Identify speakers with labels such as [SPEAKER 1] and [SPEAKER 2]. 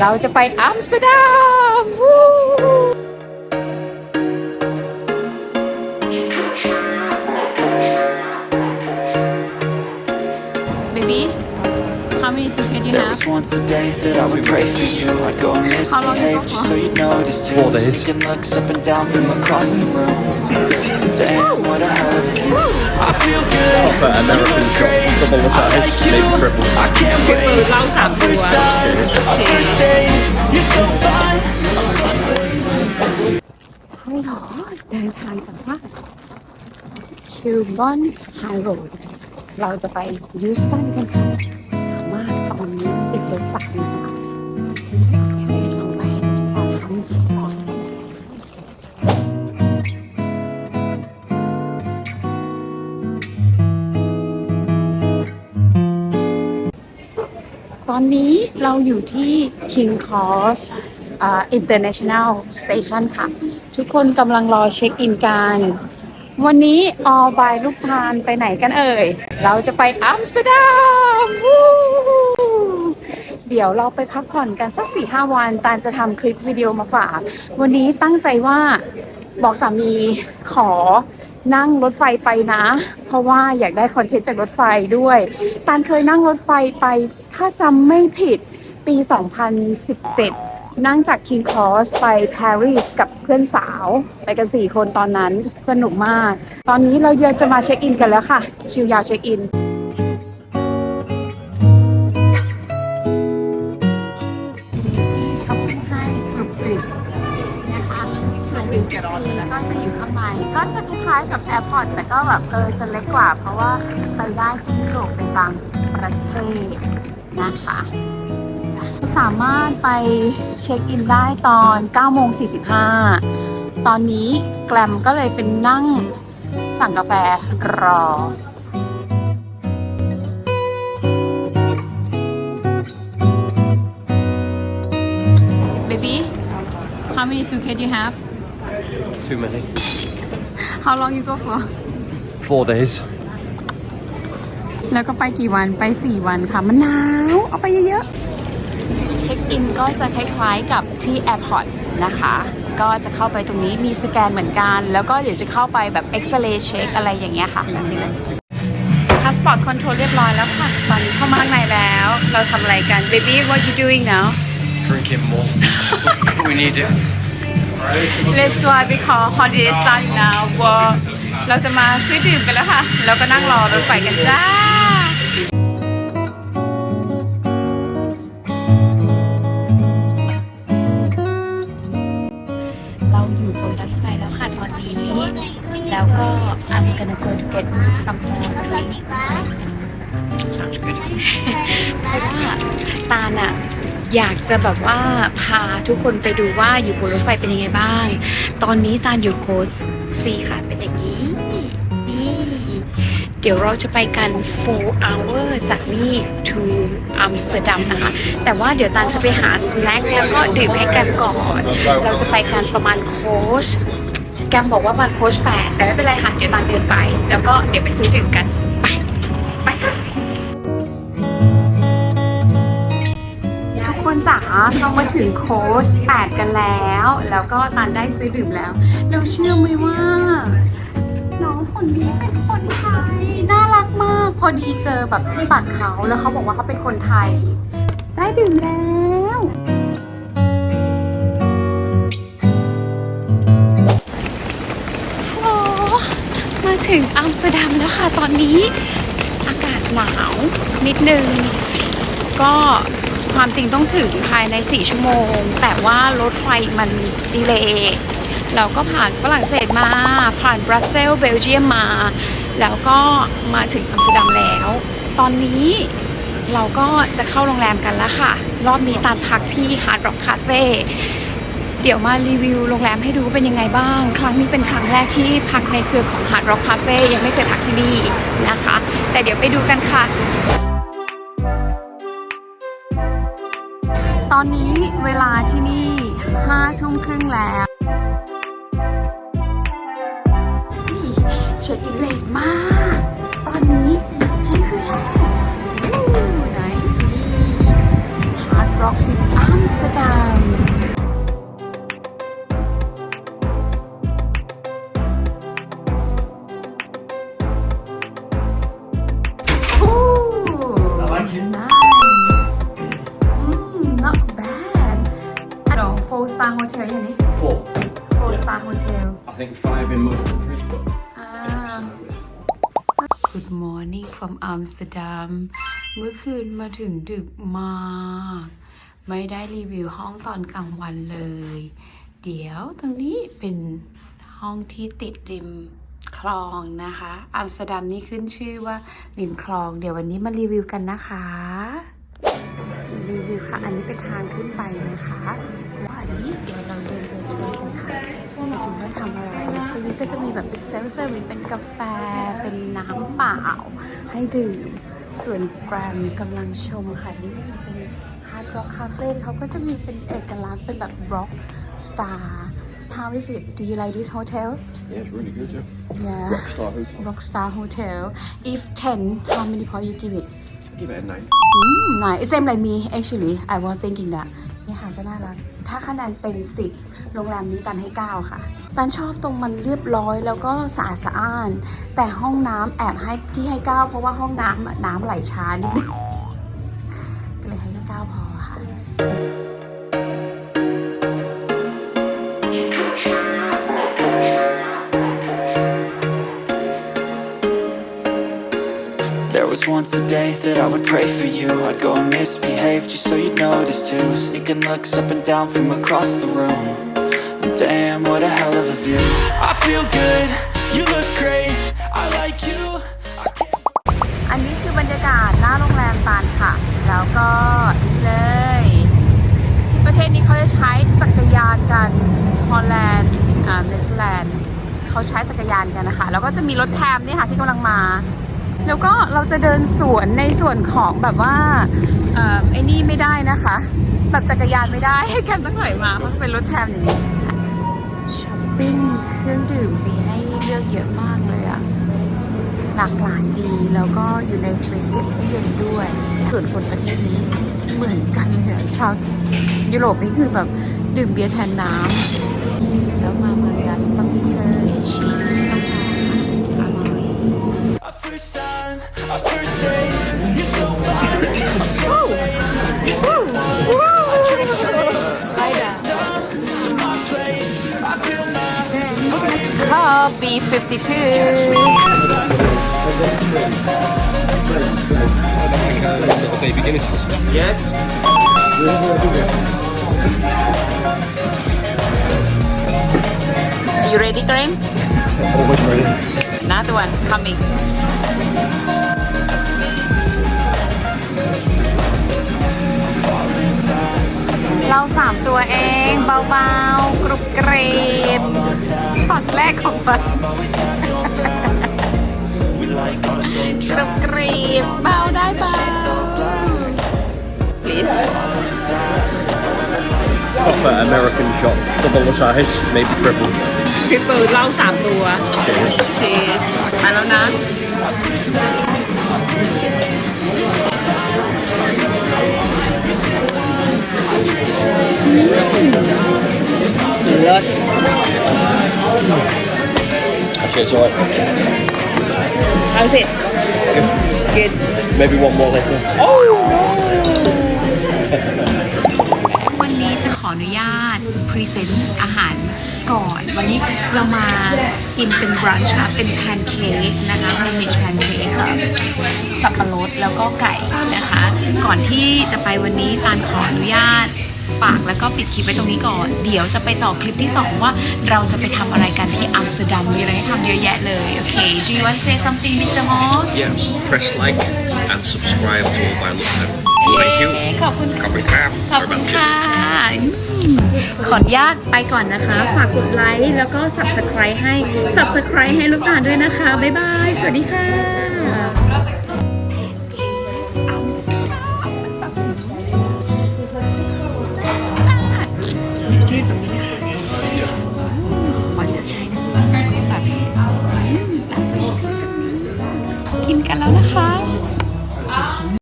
[SPEAKER 1] เราจะไปอัมสเตอร์ดัมวู้เบบี้ how many suitcase you
[SPEAKER 2] There
[SPEAKER 1] have
[SPEAKER 2] was once a day that I would pray for you I'd go and
[SPEAKER 1] How long you
[SPEAKER 2] misbehave
[SPEAKER 1] go
[SPEAKER 2] just
[SPEAKER 1] for?
[SPEAKER 2] so you noticed too
[SPEAKER 3] Four days.
[SPEAKER 2] Sneaking looks up and down from across the room Damn, what a hell of a view I feel good,
[SPEAKER 3] Offer American shop, double the size, maybe triple.
[SPEAKER 2] I can't
[SPEAKER 1] คือ
[SPEAKER 2] wait
[SPEAKER 1] เหล้าสามตัว
[SPEAKER 2] First time, our first date You're so fine
[SPEAKER 1] ฮัลโหลเดินทางจากว่าคิวบอนไฮโรดเราจะไปยูสตันกันค่ะหนาวมากตอนนี้ติดลบสาม ตอนนี้เราอยู่ที่ King Cross อ่า International Station ค่ะ ทุกคนกำลังรอเช็คอินกัน วันนี้ออบายลูกทานไปไหนกันเอ่ย เราจะไปอัมสเตอร์ดัมเดี๋ยวเราไปพักผ่อนกันสักสี่ห้าวัน ตาลจะทำคลิปวิดีโอมาฝาก วันนี้ตั้งใจว่าบอกสามีขอ นั่งรถไฟไปนะ เพราะว่าอยากได้คอนเทนต์จากรถไฟด้วย ตานเคยนั่งรถไฟไป ถ้าจำไม่ผิดปี 2017 นั่งจาก King Cross ไปปารีสกับเพื่อนสาว ไปกัน 4 คนตอนนั้นสนุกมาก ตอนนี้เราเยจะมาเช็คอินกันแล้วค่ะ คิวยาวเช็คอิน แอร์พอร์ตแต่ก็แบบเออจะเล็กกว่า เพราะว่าไปได้ที่ยุโรปเป็นบางประเทศนะคะสามารถไปเช็คอินได้ตอน9โมง45 ตอนนี้แกลมก็เลยเป็นนั่งสั่งกาแฟรอ Baby how many suitcase you have
[SPEAKER 3] Too many.
[SPEAKER 1] How long you go for
[SPEAKER 3] Four days.
[SPEAKER 1] แล้วก็ไปกี่วันไป 4 วันค่ะ มันหนาว เอาไปเยอะๆ เช็คอินก็จะคล้ายๆกับที่แอร์พอร์ตนะคะ ก็จะเข้าไปตรงนี้มีสแกนเหมือนกัน แล้วก็เดี๋ยวจะเข้าไปแบบเอ็กซเรย์เช็คอะไรอย่างเงี้ยค่ะแบบนี้เลยพาสปอร์ตคอนโทรลเรียบร้อยแล้วค่ะ ตอนนี้เข้ามาข้างในแล้ว เราทำอะไรกัน baby what you doing now
[SPEAKER 3] Drinking more. we need it.
[SPEAKER 1] Let's why we call holiday start now ว่าเราจะมาซื้อดื่มกันแล้วค่ะ แล้วก็นั่งรอรถไฟกันจ้าเราอยู่บนรถไฟแล้วค่ะตอนนี้แล้วก็ I'm gonna go to get some more drink
[SPEAKER 3] Sounds good.
[SPEAKER 1] เพราะว่าตาลอะ อยากจะแบบว่าพาทุกคนไปดูว่าอยู่บนรถไฟเป็นยังไงบ้าง ตอนนี้ตาลอยู่โค้ดซีค่ะเป็นอย่างนี้นี่เดี๋ยวเราจะไปกัน 4 hour จากนี่ to อัมสเตอร์ดัมนะคะ แต่ว่าเดี๋ยวตาลจะไปหาสแน็คแล้วก็ดื่มให้แกรมก่อน เราจะไปกันประมาณโค้ชแกมบอกว่าประมาณโค้ชแปดแต่ไม่เป็นไรค่ะเดี๋ยวตาลเดินไป แล้วก็เดี๋ยวไปซื้อดื่มกันไป คนจ๋าเรามาถึงโค้ช8กันแล้ว แล้วก็ตันได้ซื้อดื่มแล้วเราเชื่อไหมว่า น้องคนนี้เป็นคนไทย น่ารักมาก พอดีเจอแบบที่บัตรเขาแล้วเขาบอกว่าเขาเป็นคนไทย ได้ดื่มแล้วฮัลโหลมาถึงอัมสเตอร์ดัมแล้วค่ะตอนนี้ อากาศหนาวนิดนึง ก็ ความจริงต้องถึงภายใน 4 ชั่วโมง แต่ว่ารถไฟมันดีเลย์เราก็ผ่านฝรั่งเศสมา ผ่านบรัสเซลส์เบลเยียมมา แล้วก็มาถึงอัมสเตอร์ดัมแล้ว ตอนนี้เราก็จะเข้าโรงแรมกันแล้วค่ะ รอบนี้ตามพักที่ Hard Rock Cafe เดี๋ยวมารีวิวโรงแรมให้ดูเป็นยังไงบ้าง ครั้งนี้เป็นครั้งแรกที่พักในเครือของ Hard Rock Cafe ยังไม่เคยพักที่นี่นะคะ แต่เดี๋ยวไปดูกันค่ะ อนนี้เวลาที่นี่ห้าทุ่มครึ่งแล้ว นี่เช็คอินเลทมาก ตอนนี้เที่ยงคืนแล้ว star hotel อย่างนี้
[SPEAKER 3] Four.
[SPEAKER 1] four star hotel
[SPEAKER 3] I think five in most countries, but
[SPEAKER 1] อ่า Good morning from Amsterdam เมื่อคืนมาถึงดึกมาก ไม่ได้รีวิวห้องตอนกลางวันเลย เดี๋ยวตรงนี้เป็นห้องที่ติดริมคลองนะคะ อัมสเตอร์ดัมนี่ขึ้นชื่อว่าริมคลอง เดี๋ยววันนี้มารีวิวกันนะคะ รีวิวค่ะ อันนี้เป็นทางขึ้นไปนะคะ ทำอะไร ตรงนี้ก็จะมีแบบเป็นเซลฟ์เซอร์วิสเป็นกาแฟ เป็นน้ำเปล่า ให้ดื่ม ส่วนแกรมกำลังชมค่ะนี่เป็นฮาร์ดร็อกคาเฟ่เขาก็จะมีเป็นเอกลักษณ์เป็นแบบร็อกสตาร์ How is it? Do you like this hotel?
[SPEAKER 3] yeah, it's really good. Yeah.
[SPEAKER 1] Yeah.
[SPEAKER 3] Rockstar Hotel.
[SPEAKER 1] Rockstar Hotel. If 10, how many points you give it?
[SPEAKER 3] Give it a nine.
[SPEAKER 1] Mm, nice. Same like me actually. I was thinking that นี่ค่ะก็น่ารัก ถ้าคะแนนเต็ม10 โรงแรมนี้ตันให้ 9 ค่ะ ตันชอบตรงมันเรียบร้อยแล้วก็สะอาดสะอ้าน แต่ห้องน้ำแอบให้ที่ให้9เพราะว่าห้องน้ำอะน้ำไหลช้านิดนึงก็เลยให้แค่9พอค่ะ
[SPEAKER 2] There was once a day that I would pray for you I'd go and misbehave just so you'd notice too Sneaking looks up and down from across the room Damn, what a hell of a view I feel good, you look great I like you
[SPEAKER 1] อันนี้คือบรรยากาศหน้าโรงแรมตาลค่ะ แล้วก็นี่เลย ที่ประเทศนี้เขาจะใช้จักรยานกันฮอลแลนด์อ่าเนเธอร์แลนด์เขาใช้จักรยานกันนะคะ แล้วก็จะมีรถแทมนี่ค่ะที่กำลังมา แล้วก็เราจะเดินสวนในส่วนของแบบว่าอ่อไอ้นี่ไม่ได้นะคะ แบบจักรยานไม่ได้ให้กันต้องถอยมาเพราะเป็นรถแทมอย่างนี้ ปปิ้งเครื่องดื่มมีให้เลือกเยอะมากเลยอะหลากหลายดีแล้วก็อยู่ในเฟซบุ๊กที่เย็นด้วยส่วนคนประเทศนี้เหมือนกันเลยอะชาวยุโรปนี่คือแบบดื่มเบียร์แทนน้ำแล้วมาเมืองดัสต้องเคยชีสต้องมาค่ะอร่อย
[SPEAKER 2] Our first time, our
[SPEAKER 3] B52 Yes
[SPEAKER 1] You ready Karim?
[SPEAKER 3] Always ready
[SPEAKER 1] Another one coming เราสามตัวเองเบาๆกรุบกรีบ ช็อตแรกของมัน
[SPEAKER 2] We like all the same
[SPEAKER 1] กรุบกรีบเบาได้เบา Please
[SPEAKER 3] Proper American shop. Double the size, maybe triple.
[SPEAKER 1] ทริปเปิลเหล้าสามตัว
[SPEAKER 3] Cheers.
[SPEAKER 1] ชีสมาแล้วนะ
[SPEAKER 3] Actually, it's alright.
[SPEAKER 1] How's it good
[SPEAKER 3] Maybe one more later.
[SPEAKER 1] วันนี้จะขออนุญาตพรีเซนต์อาหารก่อน วันนี้เรามากินเป็นบรันช์ค่ะ เป็นแพนเค้กนะคะมันมีแพนเค้กค่ะสับปะรดแล้วก็ไก่นะคะ ก่อนที่จะไปวันนี้ตาลขออนุญาต ฝากแล้วก็ปิดคลิปไว้ตรงนี้ก่อน เดี๋ยวจะไปต่อคลิปที่ 2 ว่าเราจะไปทำอะไรกันที่อัมสเตอร์ดัมมีอะไรให้ทำเยอะแยะเลย โอเค Do you want to say something Mr. Mo
[SPEAKER 4] Yeah, press like and subscribe to all my look Thank you.
[SPEAKER 1] ขอบคุณ
[SPEAKER 4] ขอบคุณครับ
[SPEAKER 1] ขอบคุณค่ะอืมขออนุญาตไปก่อนนะคะ ฝากกดไลค์แล้วก็ subscribe ให้ subscribe ให้ลูกตาลด้วยนะคะ บ๊ายบาย สวัสดีค่ะ